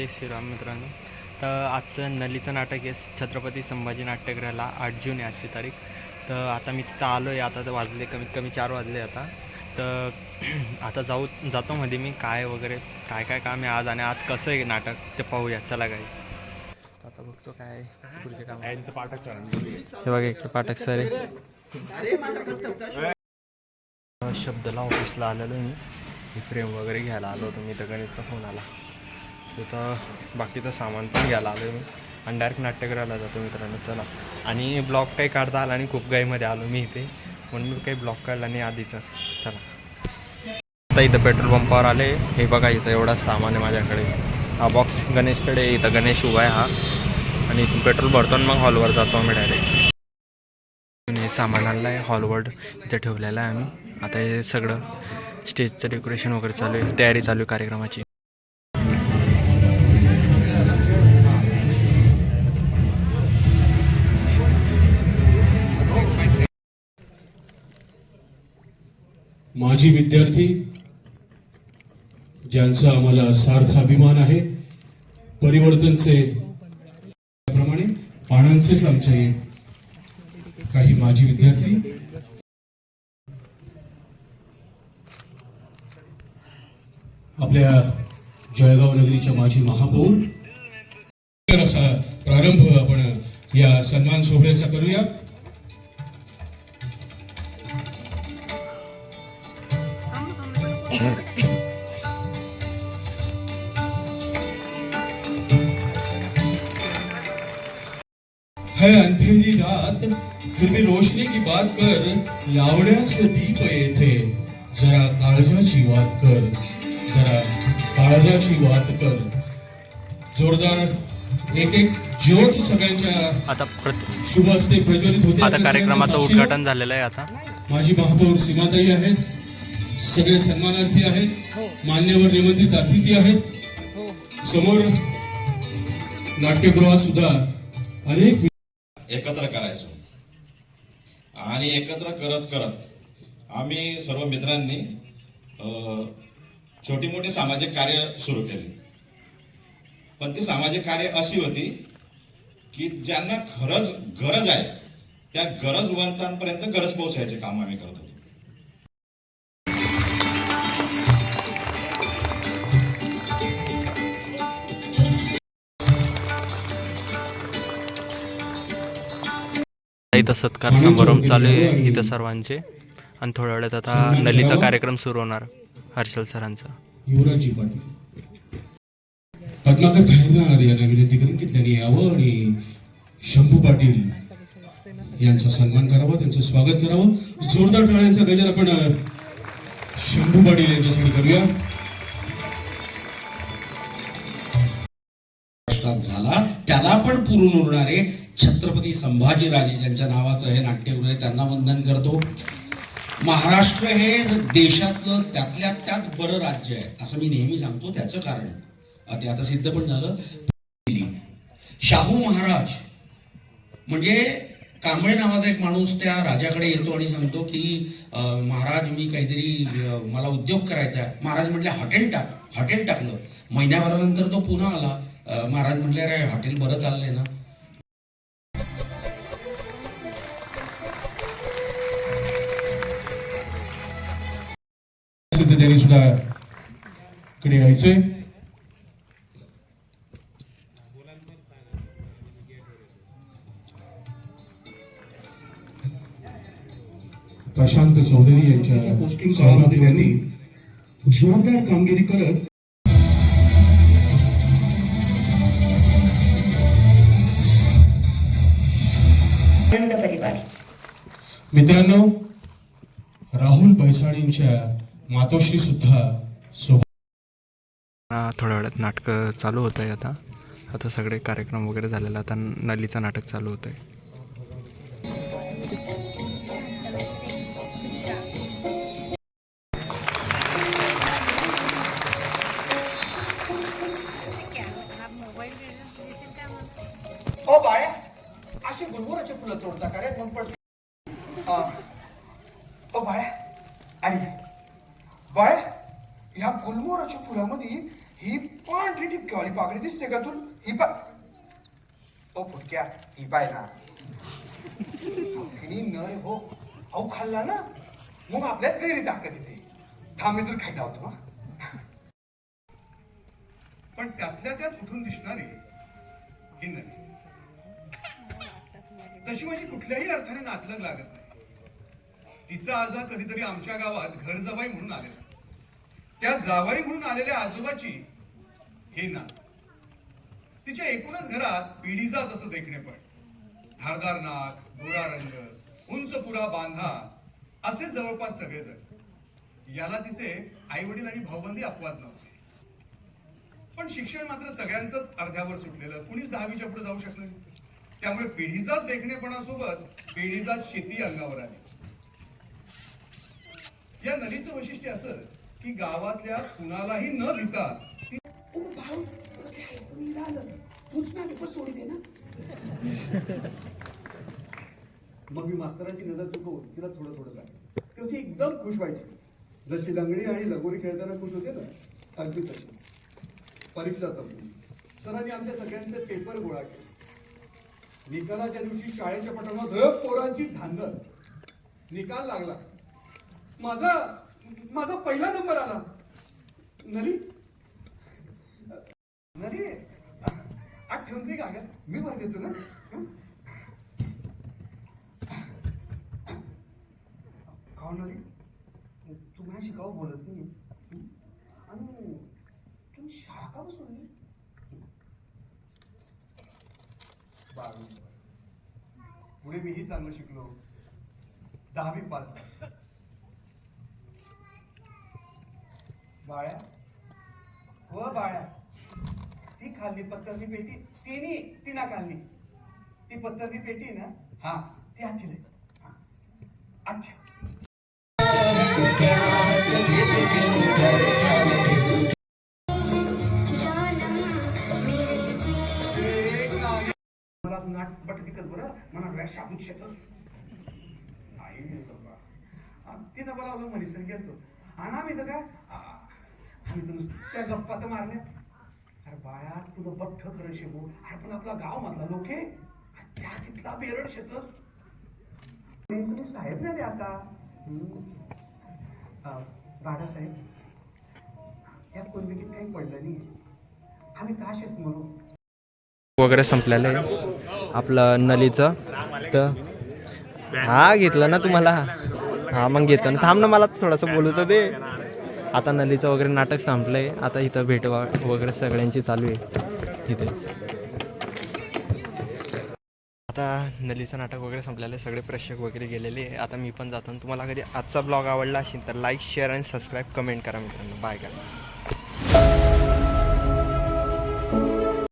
जय श्रीराम मित्रांनो. तर आजचं नलीचं नाटक आहे छत्रपती संभाजी नाट्यगृहाला आठ जून आहे आजची तारीख. तर आता मी तिथं आलो आहे आता तर वाजले कमीत कमी चार वाजले आता. तर आता जाऊ जातो मध्ये मी काय वगैरे काय काय काम आहे आज आणि आज कसं आहे नाटक ते पाहूया चला गाईस आता बघतो काय पुढचे काम आहे. हे बघा इकडे पाठक सर आहे. शब्दला ऑफिसला आलेलो आहे मी. ही फ्रेम वगैरे घ्यायला आलो होतो मी तर गणितचा फोन आला. तिथं बाकीचं सामान पण घ्यायला आलो मी. आणि डायरेक्ट नाट्यगृहाला जातो मित्रांनो चला. आणि ब्लॉग काही काढता आला आणि खूप गाईमध्ये आलो मी इथे. म्हणून मी काही ब्लॉग काढला नाही आधीचं. चला. आता इथं पेट्रोल पंपावर आले. हे बघा इथं एवढा सामान आहे माझ्याकडे. हा बॉक्स गणेशकडे इथं गणेश उभा आहे हा. आणि इथून पेट्रोल भरतो आणि मग हॉलवर जातो आम्ही डायरेक्ट हे सामान आणलं आहे हॉलवर इथं ठेवलेलं आहे आम्ही. आता हे सगळं स्टेजचं डेकोरेशन वगैरे चालू आहे. तयारी चालू आहे कार्यक्रमाची. माजी विद्यार्थी ज्यांचा आम्हाला सार्थ अभिमान आहे परिवर्तनचे त्याप्रमाणे पानांचेच आमचे काही माजी विद्यार्थी. आपल्या जळगाव नगरीच्या माजी महापौर. असा प्रारंभ आपण या सन्मान सोहळ्याचा करूया. है अंधेरी रात फिर भी रोशनी की बात कर लावण्यास दीप येथे जरा काळजाची वात कर जरा काळजाची वात कर। जोरदार एक एक ज्योत सगळ्यांच्या आता प्रत शुभ हस्ते प्रज्वलित होते. आता आपल्या कार्यक्रमाचं सगळ्यांच्या. उद्घाटन झालेलं आहे आता. माजी महापौर सीमाताई आहेत. सगळे सन्मानार्थी आहेत. मान्यवर निमंत्रित अतिथी आहेत. समोर नाट्यगृहात सुद्धा अनेक एकत्र करायचो. आणि एकत्र करत करत आम्ही सर्व मित्रांनी छोटी मोठी सामाजिक कार्य सुरू केली. पण ती सामाजिक कार्य अशी होती की ज्यांना खरंच गरज आहे त्या गरजवंतांपर्यंत गरज पोहोचायचे काम आम्ही करत इथं सत्कार समारंभ चालू आहे इथं सर्वांचे. आणि थोड्या वेळात आता नलीचा कार्यक्रम सुरू होणार हर्षल सरांचा. युवराजजी पाटील पद्माकर खायरनार यांना विनंती करून की त्यांनी यावं आणि शंभू पाटील यांचा सन्मान करावा त्यांचं स्वागत करावं. जोरदार टाळ्यांचा गजर आपण शंभू पाटील यांच्यासाठी करूया. महाराष्ट्रात झाला. त्याला पण पुरून उरणारे छत्रपती संभाजीराजे ज्यांच्या नावाचं हे नाट्यगृह आहे त्यांना वंदन करतो. महाराष्ट्र हे देशातलं त्यातल्या त्यात बरं राज्य आहे असं मी नेहमी सांगतो. त्याचं कारण ते आता सिद्ध पण झालं. शाहू महाराज म्हणजे कांबळे नावाचा एक माणूस त्या राजाकडे येतो आणि सांगतो की महाराज मी काहीतरी मला उद्योग करायचा आहे. महाराज म्हटले हॉटेल टाक हॉटेल टाकलं महिन्याभरानंतर तो पुन्हा आला. महाराज म्हटले अरे हॉटेल बरं चाललंय ना. त्यांनी सुद्धा कडे यायचंय. प्रशांत चौधरी यांच्या सौभाग्यवती जोरदार कामगिरी करत मित्रांनो राहुल पैसाणींच्या मातोश्री सुद्धा सोबत थोड्या वेळात नाटकं चालू होत आहे आता. आता सगळे कार्यक्रम वगैरे झालेला आता नलीचं नाटक चालू होत आहे अशी गुलमोहराची फुलं तोडता का रे? मग पड ओ बाळ्या आणि बाळ्या ह्या गुलमोराच्या फुलामध्ये ही पांढरी टिपक्यावाली पाकडी दिसते का तू ही पा ओ फुटक्या ही पाय ना. न रे भो अहो खाल्ला ना. मग आपल्यात गैरी ताकद येते. थांबे तर खायला होतो हा. पण त्यातल्या त्यात उठून दिसणारी ही नदी तशी माझी कुठल्याही अर्थाने नातलग लागत नाही. तिचा आजा कधीतरी आमच्या गावात घर जवाई म्हणून आलेला. त्या जावाई म्हणून आलेल्या आजोबाची हे नात. तिच्या एकूणच घरात पिढीजात असं देखणे पण. धारदार नाक गोरा रंग उंच पुरा बांधा असे जवळपास सगळेजण. याला तिचे आई वडील आणि भाऊबंदी अपवाद नव्हते. पण शिक्षण मात्र सगळ्यांचंच अर्ध्यावर सुटलेलं. कुणीच दहावीच्या पुढे जाऊ शकलं नाही. त्यामुळे पिढीजात देखणेपणासोबत पिढीजात शेती अंगावर आली. या नदीचं वैशिष्ट्य असं की गावातल्या कुणालाही न भिता ती ना पेपर सोडी दे ना. मग मी मास्तरांची नजर चुकवून तिला थोडं थोडं सांगितलं तेव्हा ती एकदम खुश व्हायची. जशी लंगडी आणि लगोरी खेळताना खुश होते ना अगदी तशीच. परीक्षा संपली. सरांनी आमच्या सगळ्यांचे पेपर गोळा केले. निकालाच्या दिवशी शाळेच्या पटांवर पोरांची धांदल. निकाल लागला. माझा माझा पहिला नंबर आला. नली? नली? आठ ठेवते का ग? मी भर देतो ना. खाऊ नली? तू मला शिकावं बोलत नाही हं? आणि तुम्ही शाळा का बं सोडली बारावी. पुढे मीही चांगलं शिकलो. दहावी पास. बाळ्या? हो बाळ्या. ती खाल्ली पत्तरची पेटी. तिने तिना खाल्ली. ती पत्तरची पेटी ना? हा ती हा. अच्छा तिकच बरं. सगळ्या डोळ्यात शाबूत शेतस आई बाबा तिनं बोलावलं म्हणीसन गेलतो. आणि आम्ही तर काय? आम्ही तर नुसत्या गप्पा तर मारल्या. अरे बाया तुला बठ्ठ खरं शेबू. अरे पण आपला गाव मधला लोक आहे. त्या तिथला बेरड शेतस. तुम्ही साहेब नाही आता. बाळासाहेब या कुलबीकीत काही पडलं नाही. आम्ही का शेच म्हणू वगैरे संपलेलं आहे. आपलं नलीचं. तर हा घेतलं ना तुम्हाला? हा मग घेतो ना. थांब ना मला थोडंसं बोलू तर दे. आता नलीचं वगैरे नाटक संपलंय. आता इथं भेट वगैरे सगळ्यांची चालू आहे. इथे. आता नलीचं नाटक वगैरे संपलेलं आहे. सगळे प्रेक्षक वगैरे गेलेले आता मी पण जातो. आणि तुम्हाला कधी आजचा ब्लॉग आवडला असेल तर लाईक शेअर आणि सबस्क्राईब कमेंट करा मित्रांनो. Bye guys